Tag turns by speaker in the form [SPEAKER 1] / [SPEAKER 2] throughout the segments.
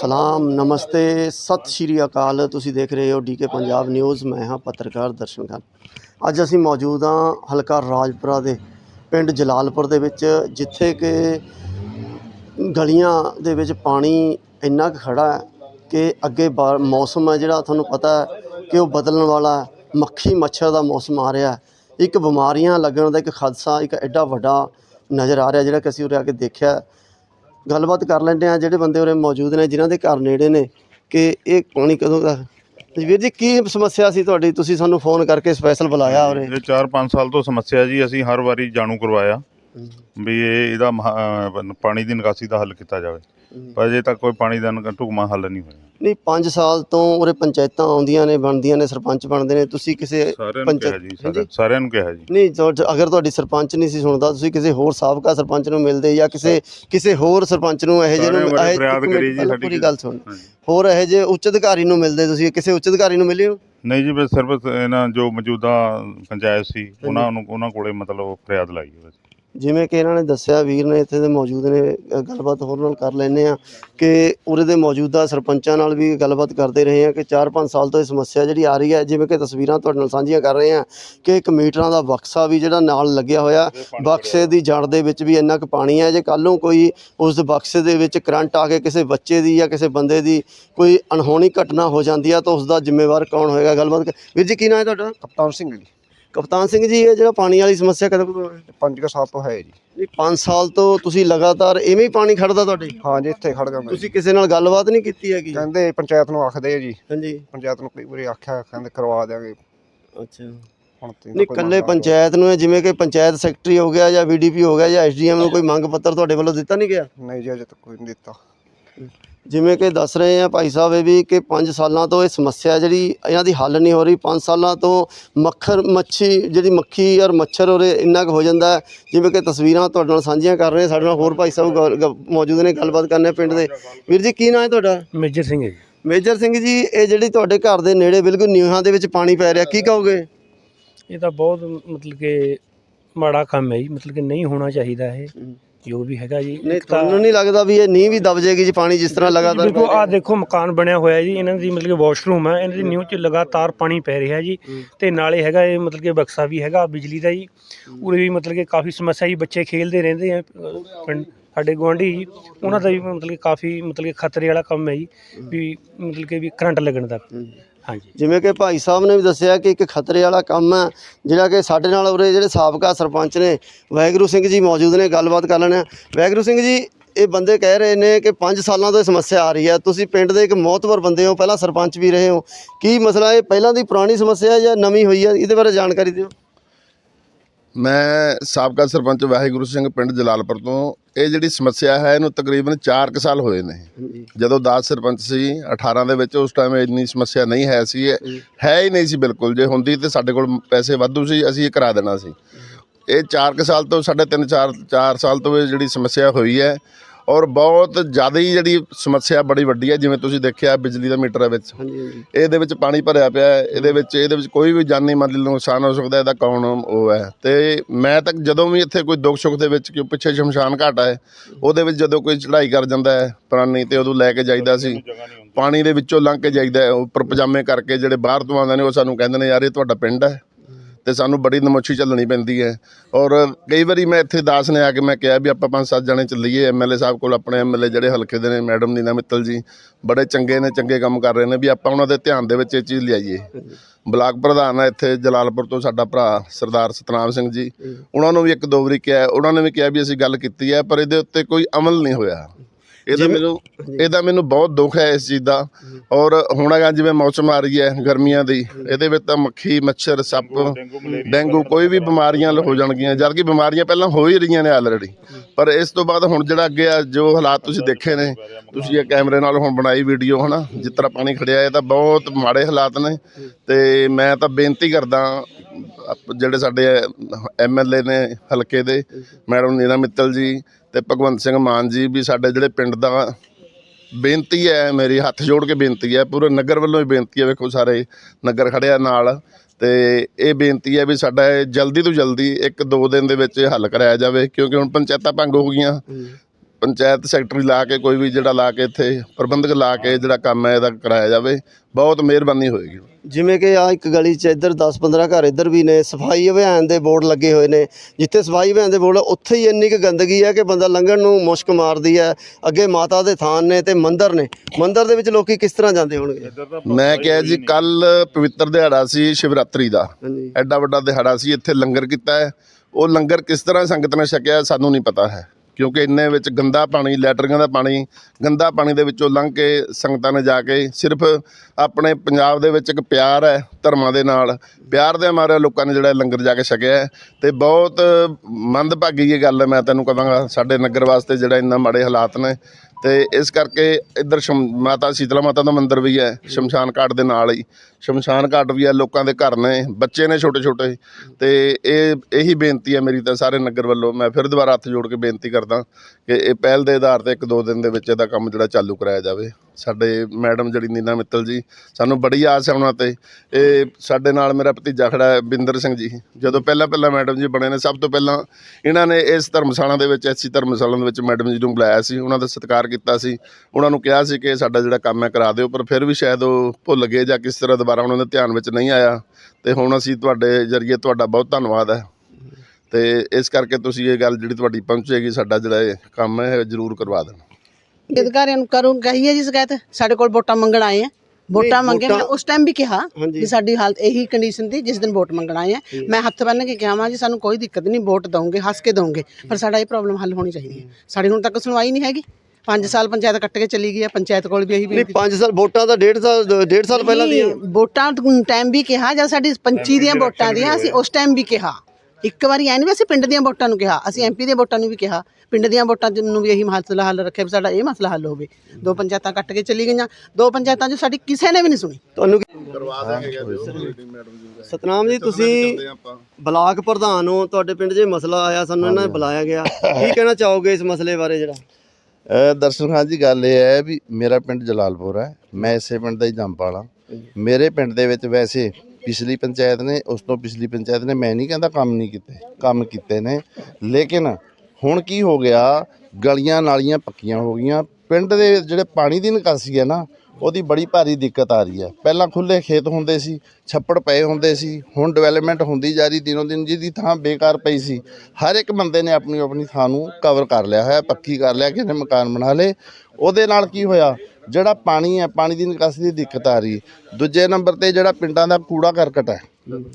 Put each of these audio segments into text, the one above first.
[SPEAKER 1] ਸਲਾਮ, ਨਮਸਤੇ, ਸਤਿ ਸ਼੍ਰੀ ਅਕਾਲ। ਤੁਸੀਂ ਦੇਖ ਰਹੇ ਹੋ ਡੀਕੇ ਪੰਜਾਬ ਨਿਊਜ਼। ਮੈਂ ਹਾਂ ਪੱਤਰਕਾਰ ਦਰਸ਼ਨ ਖਾਨ। ਅੱਜ ਅਸੀਂ ਮੌਜੂਦ ਹਾਂ ਹਲਕਾ ਰਾਜਪੁਰਾ ਦੇ ਪਿੰਡ ਜਲਾਲਪੁਰ ਦੇ ਵਿੱਚ, ਜਿੱਥੇ ਕਿ ਗਲੀਆਂ ਦੇ ਵਿੱਚ ਪਾਣੀ ਇੰਨਾ ਕੁ ਖੜਾ ਹੈ ਕਿ ਅੱਗੇ ਬਾ- ਮੌਸਮ ਹੈ ਜਿਹੜਾ ਤੁਹਾਨੂੰ ਪਤਾ ਹੈ ਕਿ ਉਹ ਬਦਲਣ ਵਾਲਾ ਮੱਖੀ ਮੱਛਰ ਦਾ ਮੌਸਮ ਆ ਰਿਹਾ ਇੱਕ ਬਿਮਾਰੀਆਂ ਲੱਗਣ ਦਾ ਇੱਕ ਖਾਦਸਾ, ਇੱਕ ਐਡਾ ਵੱਡਾ ਨਜ਼ਰ ਆ ਰਿਹਾ ਜਿਹੜਾ ਕਿ ਅਸੀਂ ਉਰੇ ਆ ਕੇ ਦੇਖਿਆ ਗੱਲਬਾਤ ਕਰ ਲੈਂਦੇ ਆ ਜਿਹੜੇ ਬੰਦੇ ਉਰੇ ਮੌਜੂਦ ਨੇ, ਜਿਨ੍ਹਾਂ ਦੇ ਘਰ ਨੇੜੇ ਨੇ, ਕਿ ਇਹ ਪਾਣੀ ਕਦੋਂ ਦਾ? ਵੀਰ ਜੀ, ਕੀ ਸਮੱਸਿਆ ਸੀ ਤੁਹਾਡੀ? ਤੁਸੀਂ ਸਾਨੂੰ ਫੋਨ ਕਰਕੇ ਸਪੈਸ਼ਲ ਬੁਲਾਇਆ ਉਰੇ।
[SPEAKER 2] ਇਹ 4-5 ਸਾਲ ਤੋਂ ਸਮੱਸਿਆ ਜੀ, ਅਸੀਂ ਹਰ ਵਾਰੀ ਜਾਣੂ ਕਰਵਾਇਆ। ਵੀ ਇਹ ਇਹਦਾ ਮਹਾ- ਪਾਣੀ ਦੀ ਨਿਕਾਸੀ ਦਾ ਹੱਲ ਕੀਤਾ ਜਾਵੇ। ਪਰ ਅਜੇ ਤੱਕ ਕੋਈ ਪਾਣੀ ਦਾ ਨ- ਢੁਕਵਾਂ ਹੱਲ ਨਹੀਂ ਹੋਇਆ।
[SPEAKER 1] ਨਹੀਂ 5 ਸਾਲ ਤੋਂ ਉਰੇ ਪੰਚਾਇਤਾਂ ਆਉਂਦੀਆਂ ਨੇ ਬਣਦੀਆਂ ਨੇ ਸਰਪੰਚ ਬਣਦੇ ਨੇ। ਤੁਸੀਂ ਕਿਸੇ
[SPEAKER 2] ਸਾਰਿਆਂ ਨੂੰ ਕਿਹਾ ਜੀ ਸਾਰਿਆਂ- ਸਾਰਿਆਂ ਨੂੰ ਕਿਹਾ ਜੀ।
[SPEAKER 1] ਨਹੀਂ ਤੁਹਾ- ਅਗਰ ਤੁਹਾਡੀ ਸਰਪੰਚ ਨਹੀਂ ਸੀ ਸੁਣਦਾ ਤੁਸੀਂ ਕਿਸੇ ਹੋਰ ਸਾਬਕਾ ਸਰਪੰਚ ਨੂੰ ਮਿਲਦੇ ਜਾਂ ਕਿਸੇ ਕਿਸੇ ਹੋਰ ਸਰਪੰਚ ਨੂੰ ਇਹੋ ਜਿਹੇ ਨੂੰ
[SPEAKER 2] ਸਾਰਿਆਂ ਬਾਰੇ
[SPEAKER 1] ਇਹ-
[SPEAKER 2] ਫਰਿਆਦ
[SPEAKER 1] ਇੱਕ ਮਿੰਟ
[SPEAKER 2] ਕਰੀ ਜੀ
[SPEAKER 1] ਪਹਿਲਾਂ
[SPEAKER 2] ਸਾਡੀ
[SPEAKER 1] ਪੂਰੀ ਗੱਲ ਸੁਣ।
[SPEAKER 2] ਹਾਂਜੀ।
[SPEAKER 1] ਹੋਰ ਇਹੋ ਜਿਹੇ ਉੱਚ ਅਧਿਕਾਰੀ ਨੂੰ ਮਿਲਦੇ ਤੁਸੀਂ? ਕਿਸੇ ਉੱਚ ਅਧਿਕਾਰੀ ਨੂੰ ਮਿਲੇ ਹੋ?
[SPEAKER 2] ਨਹੀਂ ਜੀ ਬਸ ਸਿਰਫ ਇਹਨਾਂ ਜੋ ਮੌਜੂਦਾ ਪੰਚਾਇਤ ਸੀ ਉਹਨਾਂ ਨੂੰ ਉਹਨਾਂ ਕੋਲੇ ਮਤਲਬ ਫਰਿਆਦ ਲਾਈ ਹੈ ਬਸ।
[SPEAKER 1] ਜਿਵੇਂ ਕਿ ਇਹਨਾਂ ਨੇ ਦੱਸਿਆ ਵੀਰ ਨੇ ਇੱਥੇ ਦੇ ਮੌਜੂਦ ਨੇ ਅ, ਗੱਲਬਾਤ ਹੋਰ ਨਾਲ ਕਰ ਲੈਨੇ ਆ ਕਿ ਉਰੇ ਦੇ ਮੌਜੂਦਾ ਸਰਪੰਚਾਂ ਨਾਲ ਵੀ ਗੱਲਬਾਤ ਕਰਦੇ ਰਹੇ ਆ ਕਿ 4-5 ਸਾਲ ਤੋਂ ਇਹ ਸਮੱਸਿਆ ਜਿਹੜੀ ਆ ਰਹੀ ਹੈ ਜਿਵੇਂ ਕਿ ਤਸਵੀਰਾਂ ਤੁਹਾਡੇ ਨਾਲ ਸਾਂਝੀਆਂ ਕਰ ਰਹੇ ਆ ਕਿ ਇੱਕ ਮੀਟਰਾਂ ਦਾ ਬਕਸਾ ਵੀ ਜਿਹੜਾ ਨਾਲ ਲੱਗਿਆ ਹੋਇਆ ਬਕਸੇ ਦੀ ਜੜ ਦੇ ਵਿੱਚ ਵੀ ਇੰਨਾ ਕੁ ਪਾਣੀ ਹੈ ਜੇ ਕੱਲ੍ਹ ਨੂੰ ਕੋਈ ਉਸ ਬਕਸੇ ਦੇ ਵਿੱਚ ਕਰੰਟ ਆ ਕੇ ਕਿਸੇ ਬੱਚੇ ਦੀ ਜਾਂ ਕਿਸੇ ਬੰਦੇ ਦੀ ਕੋਈ ਅਣਹੋਣੀ ਘਟਨਾ ਹੋ ਜਾਂਦੀ ਆ ਤਾਂ ਉਸ ਦਾ ਜ਼ਿੰਮੇਵਾਰ ਕੌਣ ਹੋਏਗਾ? ਗੱਲਬਾਤ ਕਰ- ਵੀਰ ਜੀ ਕੀ ਨਾਂ ਹੈ ਤੁਹਾਡਾ?
[SPEAKER 3] ਕਪਤਾਨ ਸਿੰਘ ਜੀ।
[SPEAKER 1] ਕਪਤਾਨ ਸਿੰਘ ਜੀ ਇਹ ਜਿਹੜਾ ਪਾਣੀ ਵਾਲੀ ਸਮੱਸਿਆ ਕਦੋਂ ਕਦੋਂ ਹੈ
[SPEAKER 3] ਪੰਜ ਕੁ ਸਾਲ ਤੋਂ ਹੈ ਜੀ।
[SPEAKER 1] ਨਹੀਂ 5 ਸਾਲ ਤੋਂ ਤੁਸੀਂ ਲਗਾਤਾਰ ਐਵੇਂ ਹੀ ਪਾਣੀ ਖੜਦਾ ਤੁਹਾਡੇ?
[SPEAKER 3] ਹਾਂ ਜੀ ਇੱਥੇ ਖੜ ਜੀ।
[SPEAKER 1] ਤੁਸੀਂ ਕਿਸੇ ਨਾਲ ਗੱਲਬਾਤ ਨਹੀਂ ਕੀਤੀ ਹੈਗੀ?
[SPEAKER 3] ਕਹਿੰਦੇ ਪੰਚਾਇਤ ਨੂੰ ਆਖਦੇ ਆ ਜੀ।
[SPEAKER 1] ਹਾਂਜੀ।
[SPEAKER 3] ਪੰਚਾਇਤ ਨੂੰ ਕਈ ਵਾਰੀ ਆਖਿਆ ਕਹਿੰਦੇ ਕਰਵਾ ਦਿਆਂਗੇ।
[SPEAKER 1] ਅੱਛਾ।
[SPEAKER 3] ਹੁਣ ਤੇ
[SPEAKER 1] ਨਹੀਂ ਕੱਲੇ ਪੰਚਾਇਤ ਨੂੰ ਜਿਵੇਂ ਕਿ ਪੰਚਾਇਤ ਸੈਕਟਰੀ ਹੋ ਗਿਆ ਜਾਂ ਵੀਡੀਪੀ ਹੋ ਗਿਆ ਜਾਂ ਐਸਡੀਐਮ ਨੂੰ ਕੋਈ ਮੰਗ ਪੱਤਰ ਤੁਹਾਡੇ ਵੱਲੋਂ ਦਿੱਤਾ ਨਹੀਂ ਗਿਆ?
[SPEAKER 3] ਨਹੀਂ ਜੀ ਅਜੇ ਤੱਕ ਕੋਈ ਨਹੀਂ ਦਿੱਤਾ।
[SPEAKER 1] ਜਿਵੇਂ ਕਿ ਦੱਸ ਰਹੇ ਆ ਭਾਈ ਸਾਹਿਬ ਇਹ ਵੀ ਕਿ 5 ਸਾਲਾਂ ਤੋਂ ਇਹ ਸਮੱਸਿਆ ਜਿਹੜੀ ਇਹਨਾਂ ਦੀ ਹੱਲ ਨਹੀਂ ਹੋ ਰਹੀ। 5 ਸਾਲਾਂ ਤੋਂ ਮੱਖਰ ਮੱਛੀ ਜਿਹੜੀ ਮੱਖੀ ਔਰ ਮੱਛਰ ਉਰੇ ਇੰਨਾ ਕੁ ਹੋ ਜਾਂਦਾ ਜਿਵੇਂ ਕਿ ਤਸਵੀਰਾਂ ਤੁਹਾਡੇ ਨਾਲ ਸਾਂਝੀਆਂ ਕਰ ਰਹੇ। ਸਾਡੇ ਨਾਲ ਹੋਰ ਭਾਈ ਸਾਹਿਬ ਗ- ਗ- ਮੌਜੂਦ ਨੇ ਗੱਲਬਾਤ ਕਰਨੇ ਪਿੰਡ ਦੇ। ਵੀਰ ਜੀ ਕੀ ਨਾਂ ਹੈ ਤੁਹਾਡਾ?
[SPEAKER 4] ਮੇਜਰ ਸਿੰਘ ਹੈ ਜੀ।
[SPEAKER 1] ਮੇਜਰ ਸਿੰਘ ਜੀ ਇਹ ਜਿਹੜੀ ਤੁਹਾਡੇ ਘਰ ਦੇ ਨੇੜੇ ਬਿਲਕੁਲ ਨਿਊਹਾਂ ਦੇ ਵਿੱਚ ਪਾਣੀ ਪੈ ਰਿਹਾ ਕੀ ਕਹੋਗੇ?
[SPEAKER 4] ਇਹ ਤਾਂ ਬਹੁਤ ਮਤਲਬ ਕਿ ਮਾੜਾ ਕੰਮ ਹੈ ਜੀ। ਮਤਲਬ ਕਿ ਨਹੀਂ ਹੋਣਾ ਚਾਹੀਦਾ ਇਹ। ਜੋ ਵੀ ਹੈਗਾ ਜੀ
[SPEAKER 1] ਨਹੀਂ
[SPEAKER 4] ਇੱਕ ਤਾਂ
[SPEAKER 1] ਤੁਹਾਨੂੰ ਨਹੀਂ ਲੱਗਦਾ ਵੀ ਇਹ ਨੀਂਹ ਵੀ ਦਬ ਜਾਏਗੀ ਜੀ ਪਾਣੀ ਜਿਸ ਤਰ੍ਹਾਂ ਲਗਾਤਾਰ
[SPEAKER 4] ਦੇਖੋ ਆ ਦੇਖੋ ਮਕਾਨ ਬਣਿਆ ਹੋਇਆ ਜੀ ਇਹਨਾਂ ਦੀ ਮਤਲਬ ਕਿ ਵਾਸ਼ਰੂਮ ਹੈ ਇਹਨਾਂ ਦੀ ਨਿਊ ਚ ਲਗਾਤਾਰ ਪਾਣੀ ਪੈ ਰਿਹਾ ਜੀ। ਤੇ ਨਾਲੇ ਹੈਗਾ ਇਹ ਮਤਲਬ ਕਿ ਬਕਸਾ ਵੀ ਹੈਗਾ ਬਿਜਲੀ ਦਾ ਜੀ। ਉਰੇ ਵੀ ਮਤਲਬ ਕਿ ਕਾਫੀ ਸਮੱਸਿਆ ਜੀ ਬੱਚੇ ਖੇਲਦੇ ਰਹਿੰਦੇ ਆ ਪਿੰਡ ਸਾਡੇ ਗੁਆਂਢੀ ਜੀ ਉਹਨਾਂ ਦਾ ਵੀ ਮਤਲਬ ਕਿ ਕਾਫੀ ਮਤਲਬ ਕਿ ਖਤਰੇ ਵਾਲਾ ਕੰਮ ਹੈ ਜੀ ਵੀ ਮਤਲਬ ਕਿ ਵੀ ਕਰੰਟ ਲੱਗਣ ਦਾ। ਹਾਂਜੀ।
[SPEAKER 1] ਜਿਵੇਂ ਕਿ ਭਾਈ ਸਾਹਿਬ ਨੇ ਵੀ ਦੱਸਿਆ ਕਿ ਇੱਕ ਖਤਰੇ ਵਾਲਾ ਕੰਮ ਹੈ, ਜਿਹੜਾ ਕਿ ਸਾਡੇ ਨਾਲ ਉਰੇ ਜਿਹੜੇ ਸਾਬਕਾ ਸਰਪੰਚ ਨੇ, ਵਾਹਿਗੁਰੂ ਸਿੰਘ ਜੀ ਮੌਜੂਦ ਨੇ, ਗੱਲਬਾਤ ਕਰ ਲੈਣਾ ਵਾਹਿਗੁਰੂ ਸਿੰਘ ਜੀ, ਇਹ ਬੰਦੇ ਕਹਿ ਰਹੇ ਨੇ ਕਿ 5 ਸਾਲਾਂ ਤੋਂ ਇਹ ਸਮੱਸਿਆ ਆ ਰਹੀ ਹੈ। ਤੁਸੀਂ ਪਿੰਡ ਦੇ ਇੱਕ ਮੌਤਵਰ ਬੰਦੇ ਹੋ, ਪਹਿਲਾਂ ਸਰਪੰਚ ਵੀ ਰਹੇ ਹੋ। ਕੀ ਮਸਲਾ ਇਹ ਪਹਿਲਾਂ ਦੀ ਪੁਰਾਣੀ ਸਮੱਸਿਆ ਹੈ ਜਾਂ ਨਵੀਂ ਹੋਈ ਹੈ? ਇਹਦੇ ਬਾਰੇ ਜਾਣਕਾਰੀ ਦਿਓ।
[SPEAKER 5] ਮੈਂ ਸਾਬਕਾ ਸਰਪੰਚ ਵਾਹਿਗੁਰੂ ਸਿੰਘ ਪਿੰਡ ਜਲਾਲਪੁਰ ਤੋਂ ਇਹ ਜਿਹੜੀ ਸਮੱਸਿਆ ਹੈ ਇਹਨੂੰ ਤਕਰੀਬਨ 4 ਕੁ ਸਾਲ ਹੋਏ ਨੇ। ਜਦੋਂ 10 ਸਰਪੰਚ ਸੀ 18 ਦੇ ਵਿੱਚ ਉਸ ਟਾਈਮ ਇੰਨੀ ਸਮੱਸਿਆ ਨਹੀਂ ਹੈ ਸੀ ਹੈ। ਹੀ ਨਹੀਂ ਸੀ ਬਿਲਕੁਲ। ਜੇ ਹੁੰਦੀ ਤੇ ਸਾਡੇ ਕੋਲ ਪੈਸੇ ਵਾਧੂ ਸੀ ਅਸੀਂ ਇਹ ਕਰਾ ਦੇਣਾ ਸੀ। ਇਹ 4 ਕੁ ਸਾਲ ਤੋਂ ਸਾਡੇ 3 4 4 ਸਾਲ ਤੋਂ ਇਹ ਜਿਹੜੀ ਸਮੱਸਿਆ ਹੋਈ ਹੈ ਔਰ ਬਹੁਤ ਜ਼ਿਆਦਾ ਹੀ ਜਿਹੜੀ ਸਮੱਸਿਆ ਬੜੀ ਵੱਡੀ ਹੈ ਜਿਵੇਂ ਤੁਸੀਂ ਦੇਖਿਆ ਬਿਜਲੀ ਦਾ ਮੀਟਰ ਹੈ ਵਿੱਚ।
[SPEAKER 1] ਹਾਂਜੀ ਹਾਂਜੀ।
[SPEAKER 5] ਇਹਦੇ ਵਿੱਚ ਪਾਣੀ ਭਰਿਆ ਪਿਆ ਹੈ ਇਹਦੇ ਵਿੱਚ ਇਹਦੇ ਵਿੱਚ ਕੋਈ ਵੀ ਜਾਨੀ ਮਾਲੀ ਨੁਕਸਾਨ ਹੋ ਸਕਦਾ ਇਹਦਾ ਕੌਣ ਉਹ ਹੈ? ਤੇ ਮੈਂ ਤੱਕ ਜਦੋਂ ਵੀ ਇੱਥੇ ਕੋਈ ਦੁੱਖ ਸੁੱਖ ਦੇ ਵਿੱਚ ਕਿ ਪਿੱਛੇ ਸ਼ਮਸ਼ਾਨ ਘਾਟ ਹੈ ਉਹਦੇ ਵਿੱਚ ਜਦੋਂ ਕੋਈ ਚੜ੍ਹਾਈ ਕਰ ਜਾਂਦਾ ਹੈ ਪ੍ਰਾਣੀ ਤੇ ਉਦੋਂ ਲੈ ਕੇ ਜਾਈਦਾ ਸੀ। ਪਾਣੀ ਦੇ ਵਿੱਚੋਂ ਲੰਘ ਕੇ ਜਾਈਦਾ ਉੱਪਰ ਪਜਾਮੇ ਕਰਕੇ ਜਿਹੜੇ ਬਾਹਰ ਤੋਂ ਆਉਂਦੇ ਨੇ ਉਹ ਸਾਨੂੰ ਕਹਿੰਦੇ ਨੇ ਯਾਰ ਇਹ ਤੁਹਾਡਾ ਪਿੰਡ ਹੈ। ਤੇ ਸਾਨੂੰ ਬੜੀ ਨਮੋਸ਼ੀ ਚੱਲਣੀ ਪੈਂਦੀ ਹੈ। ਔਰ ਕਈ ਵਾਰੀ ਮੈਂ ਇੱਥੇ ਦਾਸ ਨੇ ਆ ਕੇ ਮੈਂ ਕਿਹਾ ਵੀ ਆਪਾਂ ਪੰਜ ਸੱਤ ਜਣੇ ਚੱਲੀਏ ਐਮਐਲਏ ਸਾਹਿਬ ਕੋਲ ਆਪਣੇ ਐਮਐਲਏ ਜਿਹੜੇ ਹਲਕੇ ਦੇ ਨੇ ਮੈਡਮ ਨੀਨਾ ਮਿੱਤਲ ਜੀ ਬੜੇ ਚੰਗੇ ਨੇ ਚੰਗੇ ਕੰਮ ਕਰ ਰਹੇ ਨੇ ਵੀ ਆਪਾਂ ਉਹਨਾਂ ਦੇ ਧਿਆਨ ਦੇ ਵਿੱਚ ਇਹ ਚੀਜ਼ ਲਿਆਈਏ। ਬਲਾਕ ਪ੍ਰਧਾਨ ਹੈ ਇੱਥੇ ਜਲਾਲਪੁਰ ਤੋਂ ਸਾਡਾ ਭਰਾ ਸਰਦਾਰ ਸਤਨਾਮ ਸਿੰਘ ਜੀ। ਉਹਨਾਂ ਨੂੰ ਵੀ ਇੱਕ ਦੋ ਵਾਰੀ ਕਿਹਾ ਉਹਨਾਂ ਨੇ ਵੀ ਕਿਹਾ ਵੀ ਅਸੀਂ ਗੱਲ ਕੀਤੀ ਹੈ ਪਰ ਇਹਦੇ ਉੱਤੇ ਕੋਈ ਅਮਲ ਨਹੀਂ ਹੋਇਆ। ਇਹਦਾ ਮੈਨੂੰ ਇਹਦਾ ਮੈਨੂੰ ਬਹੁਤ ਦੁੱਖ ਹੈ ਇਸ ਚੀਜ਼ ਦਾ। ਔਰ ਹੁਣ ਹੈਗਾ ਜਿਵੇਂ ਮੌਸਮ ਆ ਰਹੀ ਹੈ ਗਰਮੀਆਂ ਦੀ ਇਹਦੇ ਵਿੱਚ ਤਾਂ ਮੱਖੀ ਮੱਛਰ ਸੱਪ ਡੇਂਗੂ ਕੋਈ ਵੀ ਬਿਮਾਰੀਆਂ ਹੋ ਜਾਣਗੀਆਂ ਜਦ ਕਿ ਬਿਮਾਰੀਆਂ ਪਹਿਲਾਂ ਹੋ ਹੀ ਰਹੀਆਂ ਨੇ ਆਲਰੇਡੀ ਪਰ ਇਸ ਤੋਂ ਬਾਅਦ ਹੁਣ ਜਿਹੜਾ ਅੱਗੇ ਆ ਜੋ ਹਾਲਾਤ ਤੁਸੀਂ ਦੇਖੇ ਨੇ ਤੁਸੀਂ ਇਹ ਕੈਮਰੇ ਨਾਲ ਹੁਣ ਬਣਾਈ ਵੀਡੀਓ ਹਨਾ? ਜਿਸ ਤਰ੍ਹਾਂ ਪਾਣੀ ਖੜਿਆ ਇਹ ਤਾਂ ਬਹੁਤ ਮਾੜੇ ਹਾਲਾਤ ਨੇ। ਤੇ ਮੈਂ ਤਾਂ ਬੇਨਤੀ ਕਰਦਾ ਜਿਹੜੇ ਸਾਡੇ ਐਮਐਲਏ ਨੇ ਹਲਕੇ ਦੇ ਮੈਡਮ ਨੀਨਾ ਮਿੱਤਲ ਜੀ ਤੇ ਭਗਵੰਤ ਸਿੰਘ ਮਾਨ ਜੀ ਵੀ ਸਾਡੇ ਜਿਹੜੇ ਪਿੰਡ ਦਾ ਬੇਨਤੀ ਹੈ ਮੇਰੀ ਹੱਥ ਜੋੜ ਕੇ ਬੇਨਤੀ ਹੈ ਪੂਰੇ ਨਗਰ ਵੱਲੋਂ ਹੀ ਬੇਨਤੀ ਹੈ ਵੇਖੋ ਸਾਰੇ ਨਗਰ ਖੜਿਆ ਨਾਲ ਤੇ ਇਹ ਬੇਨਤੀ ਹੈ ਵੀ ਸਾਡਾ ਇਹ ਜਲਦੀ ਤੋਂ ਜਲਦੀ ਇੱਕ ਦੋ ਦਿਨ ਦੇ ਵਿੱਚ ਹੱਲ ਕਰਾਇਆ ਜਾਵੇ ਕਿਉਂਕਿ ਹੁਣ ਪੰਚਾਇਤਾਂ ਭੰਗ ਹੋ ਗਈਆਂ। ਪੰਚਾਇਤ ਸੈਕਟਰੀ ਲਾ ਕੇ ਕੋਈ ਵੀ ਜਿਹੜਾ ਲਾ ਕੇ ਇੱਥੇ ਪ੍ਰਬੰਧਕ ਲਾ ਕੇ ਜਿਹੜਾ ਕੰਮ ਹੈ ਇਹਦਾ ਕਰਾਇਆ ਜਾਵੇ ਬਹੁਤ ਮਿਹਰਬਾਨੀ ਹੋਏਗੀ।
[SPEAKER 1] ਜਿਵੇਂ ਕਿ ਆ ਇੱਕ ਗਲੀ 'ਚ ਇੱਧਰ 10-15 ਘਰ ਇੱਧਰ ਵੀ ਨੇ ਸਫ਼ਾਈ ਅਭਿਆਨ ਦੇ ਬੋਰਡ ਲੱਗੇ ਹੋਏ ਨੇ। ਜਿੱਥੇ ਸਫ਼ਾਈ ਅਭਿਆਨ ਦੇ ਬੋਰਡ ਉੱਥੇ ਹੀ ਇੰਨੀ ਕੁ ਗੰਦਗੀ ਹੈ ਕਿ ਬੰਦਾ ਲੰਘਣ ਨੂੰ ਮੁਸ਼ਕ ਮਾਰਦੀ ਹੈ। ਅੱਗੇ ਮਾਤਾ ਦੇ ਥਾਨ ਨੇ ਤੇ ਮੰਦਿਰ ਨੇ। ਮੰਦਿਰ ਦੇ ਵਿੱਚ ਲੋਕੀ ਕਿਸ ਤਰ੍ਹਾਂ ਜਾਂਦੇ ਹੋਣਗੇ?
[SPEAKER 5] ਮੈਂ ਕਿਹਾ ਜੀ ਕੱਲ ਪਵਿੱਤਰ ਦਿਹਾੜਾ ਸੀ ਸ਼ਿਵਰਾਤਰੀ ਦਾ। ਐਡਾ ਵੱਡਾ ਦਿਹਾੜਾ ਸੀ ਇੱਥੇ ਲੰਗਰ ਕੀਤਾ ਹੈ। ਉਹ ਲੰਗਰ ਕਿਸ ਤਰ੍ਹਾਂ ਸੰਗਤ ਨੇ ਛਕਿਆ ਸਾਨੂੰ ਨਹੀਂ ਪਤਾ ਹੈ। ਕਿਉਂਕਿ ਇੰਨੇ ਵਿੱਚ ਗੰਦਾ ਪਾਣੀ ਲੈਟਰਿੰਗਾਂ ਦਾ ਪਾਣੀ, ਗੰਦਾ ਪਾਣੀ ਦੇ ਵਿੱਚੋਂ ਲੰਘ ਕੇ ਸੰਗਤਾਂ ਨੇ ਜਾ ਕੇ ਸਿਰਫ ਆਪਣੇ ਪੰਜਾਬ ਦੇ ਵਿੱਚ ਇੱਕ ਪਿਆਰ ਹੈ ਧਰਮਾਂ ਦੇ ਨਾਲ। ਪਿਆਰ ਦੇ ਮਾਰੇ ਲੋਕਾਂ ਨੇ ਜਿਹੜਾ ਲੰਗਰ ਜਾ ਕੇ ਛਕਿਆ ਹੈ ਤੇ ਬਹੁਤ ਮੰਦਭਾਗੀ ਇਹ ਗੱਲ ਹੈ, ਮੈਂ ਤੈਨੂੰ ਕਹਾਂਗਾ ਸਾਡੇ ਨਗਰ ਵਾਸਤੇ ਜਿਹੜਾ ਇੰਨਾ ਮਾੜੇ ਹਾਲਾਤ ਨੇ ਤੇ ਇਸ ਕਰਕੇ ਇੱਧਰ ਸ਼ਮ- ਮਾਤਾ ਸ਼ੀਤਲਾ ਮਾਤਾ ਦਾ ਮੰਦਿਰ ਵੀ ਹੈ, ਸ਼ਮਸ਼ਾਨ ਘਾਟ ਦੇ ਨਾਲ ਹੀ। ਸ਼ਮਸ਼ਾਨ ਘਾਟ ਵੀ ਹੈ, ਲੋਕਾਂ ਦੇ ਘਰ ਨੇ, ਬੱਚੇ ਨੇ ਛੋਟੇ ਛੋਟੇ। ਤੇ ਇਹ, ਇਹੀ ਬੇਨਤੀ ਹੈ ਮੇਰੀ ਤਾਂ ਸਾਰੇ ਨਗਰ ਵੱਲੋਂ, ਮੈਂ ਫਿਰ ਦੁਬਾਰਾ ਹੱਥ ਜੋੜ ਕੇ ਬੇਨਤੀ ਕਰਦਾ ਕਿ ਇਹ ਪਹਿਲ ਦੇ ਆਧਾਰ ਤੇ ਇੱਕ ਦੋ ਦਿਨ ਦੇ ਵਿੱਚ ਇਹਦਾ ਕੰਮ ਜਿਹੜਾ ਚਾਲੂ ਕਰਾਇਆ ਜਾਵੇ। ਸਾਡੇ ਮੈਡਮ ਜਿਹੜੀ ਨੀਨਾ ਮਿੱਤਲ ਜੀ, ਸਾਨੂੰ ਬੜੀ ਆਸ ਹੈ ਉਹਨਾਂ ਤੇ। ਇਹ ਸਾਡੇ ਨਾਲ ਮੇਰਾ ਭਤੀਜਾ ਖੜਾ ਹੈ, ਬਿੰਦਰ ਸਿੰਘ ਜੀ। ਜਦੋਂ ਪਹਿਲਾਂ ਪਹਿਲਾਂ ਮੈਡਮ ਜੀ ਬਣੇ ਨੇ, ਸਭ ਤੋਂ ਪਹਿਲਾਂ ਇਹਨਾਂ ਨੇ ਇਸ ਧਰਮਸ਼ਾਲਾ ਦੇ ਵਿੱਚ, ਐਸੀ ਧਰਮਸ਼ਾਲਾ ਦੇ ਵਿੱਚ ਮੈਡਮ ਜੀ ਨੂੰ ਬੁਲਾਇਆ ਸੀ। ਉਹਨਾਂ ਦਾ ਸਤਿਕਾਰ ਕੀਤਾ ਸੀ। ਉਹਨਾਂ ਨੂੰ ਕਿਹਾ ਸੀ ਕਿ ਸਾਡਾ ਜਿਹੜਾ ਕੰਮ ਹੈ ਕਰਾ ਦਿਓ, ਪਰ ਫਿਰ ਵੀ ਸ਼ਾਇਦ ਉਹ ਭੁੱਲ ਗਏ ਜਾਂ ਕਿਸ ਤਰ੍ਹਾਂ ਦੁਬਾਰਾ ਉਹਨਾਂ ਦੇ ਧਿਆਨ ਵਿੱਚ ਨਹੀਂ ਆਇਆ। ਤੇ ਹੁਣ ਅਸੀਂ ਤੁਹਾਡੇ ਜਰੀਏ ਤੁਹਾਡਾ ਬਹੁਤ ਧੰਨਵਾਦ ਹੈ। ਤੇ ਇਸ ਕਰਕੇ ਤੁਸੀਂ ਇਹ ਗੱਲ ਜਿਹੜੀ ਤੁਹਾਡੀ ਪਹੁੰਚੇਗੀ, ਸਾਡਾ ਜਿਹੜਾ ਇਹ ਕੰਮ ਹੈ, ਇਹ ਜ਼ਰੂਰ ਕਰਵਾ ਦੇਣਾ।
[SPEAKER 6] ਅਧਿਕਾਰੀਆਂ ਨੂੰ ਕਰੂੰ ਕਹੀਏ ਜੀ ਸ਼ਿਕਾਇਤ ਸਾਡੇ ਕੋਲ ਵੋਟਾਂ ਮੰਗਣ ਆਏ ਆ ਵੋਟਾਂ ਮੰਗੇ ਮੈਂ
[SPEAKER 1] ਵੋਟਾਂ-
[SPEAKER 6] ਉਸ ਟਾਈਮ ਵੀ ਕਿਹਾ। ਵੀ ਸਾਡੀ ਹਾਲਤ ਇਹੀ ਕੰਡੀਸ਼ਨ ਦੀ ਜਿਸ ਦਿਨ ਵੋਟ ਮੰਗਣ ਆਏ ਆ ਮੈਂ ਹੱਥ ਬੰਨ ਕੇ ਕਿਹਾ ਵਾਂ ਜੀ ਸਾਨੂੰ ਕੋਈ ਦਿੱਕਤ ਨਹੀਂ ਵੋਟ ਦਵਾਂਗੇ ਹੱਸ ਕੇ ਦਵਾਂਗੇ ਪਰ ਸਾਡਾ ਇਹ ਪ੍ਰੋਬਲਮ ਹੱਲ ਹੋਣੀ ਚਾਹੀਦੀ ਹੈ ਸਾਡੀ ਹੁਣ ਤੱਕ ਸੁਣਵਾਈ ਨਹੀਂ ਹੈਗੀ 5 ਸਾਲ ਪੰਚਾਇਤ ਕੱਟ ਕੇ ਚਲੀ ਗਈ ਹੈ ਪੰਚਾਇਤ ਕੋਲ ਵੀ ਇਹੀ
[SPEAKER 1] ਨਹੀਂ
[SPEAKER 6] ਬੇਨਤੀ
[SPEAKER 1] 5 ਸਾਲ ਵੋਟਾਂ ਤਾਂ 1.5 ਸਾਲ 1.5 ਸਾਲ ਪਹਿਲਾਂ ਦੀਆਂ
[SPEAKER 6] ਵੋਟਾਂ ਟਾਈਮ ਵੀ ਕਿਹਾ ਜਦ ਸਾਡੀ ਪੰਚੀ ਦੀਆਂ ਵੋਟਾਂ ਦੀਆਂ ਅਸੀਂ ਉਸ ਟਾਈਮ ਵੀ ਕਿਹਾ ਇੱਕ ਵਾਰੀ ਐ ਨਹੀਂ ਵੀ ਅਸੀਂ ਪਿੰਡ ਦੀਆਂ ਵੋਟਾਂ ਨੂੰ ਕਿਹਾ ਅਸੀਂ ਐਮਪੀ ਦੀਆਂ ਵੋਟਾਂ ਨੂੰ ਵੀ ਕਿਹਾ ਪਿੰਡ ਦੀਆਂ ਵੋਟਾਂ ਨੂੰ ਵੀ ਇਹੀ ਮਸਲਾ ਹੱਲ ਰੱਖਿਆ ਵੀ ਸਾਡਾ ਇਹ ਮਸਲਾ ਹੱਲ ਹੋਵੇ। ਦੋ ਪੰਚਾਇਤਾਂ ਕੱਟ ਕੇ ਚਲੀ ਗਈਆਂ ਦੋ ਪੰਚਾਇਤਾਂ 'ਚ ਸਾਡੀ ਕਿਸੇ ਨੇ ਵੀ ਨਹੀਂ ਸੁਣੀ।
[SPEAKER 1] ਤੁਹਾਨੂੰ
[SPEAKER 5] ਜੀ?
[SPEAKER 1] ਸਤਨਾਮ ਜੀ ਤੁਸੀਂ ਬਲਾਕ ਪ੍ਰਧਾਨ ਹੋ ਤੁਹਾਡੇ ਪਿੰਡ 'ਚ ਇਹ ਮਸਲਾ ਆਇਆ ਸਾਨੂੰ ਇਹਨਾਂ ਨੇ ਬੁਲਾਇਆ ਗਿਆ। ਕੀ ਕਹਿਣਾ ਚਾਹੋਗੇ ਇਸ ਮਸਲੇ ਬਾਰੇ ਜਿਹੜਾ?
[SPEAKER 7] ਅ, ਦਰਸ਼ਨ ਖਾਨ ਜੀ ਗੱਲ ਇਹ ਹੈ ਵੀ ਮੇਰਾ ਪਿੰਡ ਜਲਾਲਪੁਰ ਹੈ। ਮੈਂ ਇਸੇ ਪਿੰਡ ਦਾ ਹੀ ਜੰਮਪਾਲ ਹਾਂ। ਮੇਰੇ ਪਿੰਡ ਦੇ ਵਿੱਚ ਵੈਸੇ ਪਿਛਲੀ ਪੰਚਾਇਤ ਨੇ, ਉਸ ਤੋਂ ਪਿਛਲੀ ਪੰਚਾਇਤ ਨੇ, ਮੈਂ ਨਹੀਂ ਕਹਿੰਦਾ ਕੰਮ ਨਹੀਂ ਕੀਤੇ, ਕੰਮ ਕੀਤੇ ਨੇ। ਲੇਕਿਨ ਹੁਣ ਕੀ ਹੋ ਗਿਆ, ਗਲੀਆਂ ਨਾਲੀਆਂ ਪੱਕੀਆਂ ਹੋ ਗਈਆਂ। ਪਿੰਡ ਦੇ ਜਿਹੜੇ ਪਾਣੀ ਦੀ ਨਿਕਾਸੀ ਹੈ ਨਾ, ਉਹਦੀ ਬੜੀ ਭਾਰੀ ਦਿੱਕਤ ਆ ਰਹੀ ਹੈ। ਪਹਿਲਾਂ ਖੁੱਲੇ ਖੇਤ ਹੁੰਦੇ ਸੀ, ਛੱਪੜ ਪਏ ਹੁੰਦੇ ਸੀ, ਹੁਣ ਡਿਵੈਲਪਮੈਂਟ ਹੁੰਦੀ ਜਾ ਰਹੀ, ਦਿਨੋਂ ਦਿਨ ਜਿਹਦੀ ਥਾਂ ਬੇਕਾਰ ਪਈ ਸੀ। ਹਰ ਇੱਕ ਬੰਦੇ ਨੇ ਆਪਣੀ ਆਪਣੀ ਥਾਂ ਨੂੰ ਕਵਰ ਕਰ ਲਿਆ ਹੋਇਆ, ਪੱਕੀ ਕਰ ਲਿਆ, ਕਿਸੇ ਨੇ ਮਕਾਨ ਬਣਾ ਲਏ। ਉਹਦੇ ਨਾਲ ਕੀ ਹੋਇਆ? ਜਿਹੜਾ ਪਾਣੀ ਹੈ, ਪਾਣੀ ਦੀ ਨਿਕਾਸੀ ਦੀ ਦਿੱਕਤ ਆ ਰਹੀ। ਦੂਜੇ ਨੰਬਰ ਤੇ ਜਿਹੜਾ ਪਿੰਡਾਂ ਦਾ ਕੂੜਾ ਕਰਕਟ ਹੈ,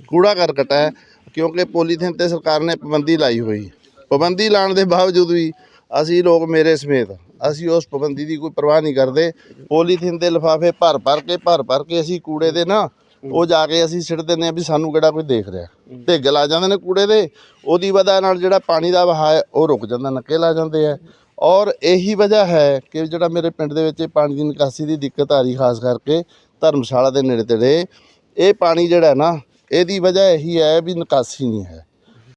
[SPEAKER 7] ਕੂੜਾ ਕਰਕਟ ਹੈ, ਕਿਉਂਕਿ ਪੋਲੀਥੀਨ ਤੇ ਸਰਕਾਰ ਨੇ ਪਾਬੰਦੀ ਲਾਈ ਹੋਈ। ਪਾਬੰਦੀ ਲਾਉਣ ਦੇ ਬਾਵਜੂਦ ਵੀ ਅਸੀਂ ਲੋਕ ਮੇਰੇ ਸਮੇਤ, ਅਸੀਂ ਉਸ ਪਾਬੰਦੀ ਦੀ ਕੋਈ ਪਰਵਾਹ ਨਹੀਂ ਕਰਦੇ। ਪੋਲੀਥੀਨ ਦੇ ਲਿਫਾਫੇ ਭਰ ਭਰ ਕੇ, ਭਰ ਭਰ ਕੇ ਅਸੀਂ ਕੂੜੇ ਦੇ ਨਾ, ਉਹ ਜਾ ਕੇ ਅਸੀਂ ਸਿੱਟ ਦਿੰਦੇ ਆ ਵੀ ਸਾਨੂੰ ਕਿਹੜਾ ਕੋਈ ਦੇਖ ਰਿਹਾ। ਢਿੱਗ ਲਾ ਜਾਂਦੇ ਨੇ ਕੂੜੇ ਦੇ, ਉਹਦੀ ਵਜ੍ਹਾ ਨਾਲ ਜਿਹੜਾ ਪਾਣੀ ਦਾ ਵਹਾਅ ਉਹ ਰੁਕ ਜਾਂਦਾ, ਨੱਕੇ ਲਾ ਜਾਂਦੇ ਆ। ਔਰ ਇਹੀ ਵਜ੍ਹਾ ਹੈ ਕਿ ਜਿਹੜਾ ਮੇਰੇ ਪਿੰਡ ਦੇ ਵਿੱਚ ਇਹ ਪਾਣੀ ਦੀ ਨਿਕਾਸੀ ਦੀ ਦਿੱਕਤ ਆ ਰਹੀ, ਖਾਸ ਕਰਕੇ ਧਰਮਸ਼ਾਲਾ ਦੇ ਨੇੜੇ ਤੇੜੇ, ਇਹ ਪਾਣੀ ਜਿਹੜਾ ਨਾ, ਇਹਦੀ ਵਜ੍ਹਾ ਇਹੀ ਹੈ ਵੀ ਨਿਕਾਸੀ ਨਹੀਂ ਹੈ।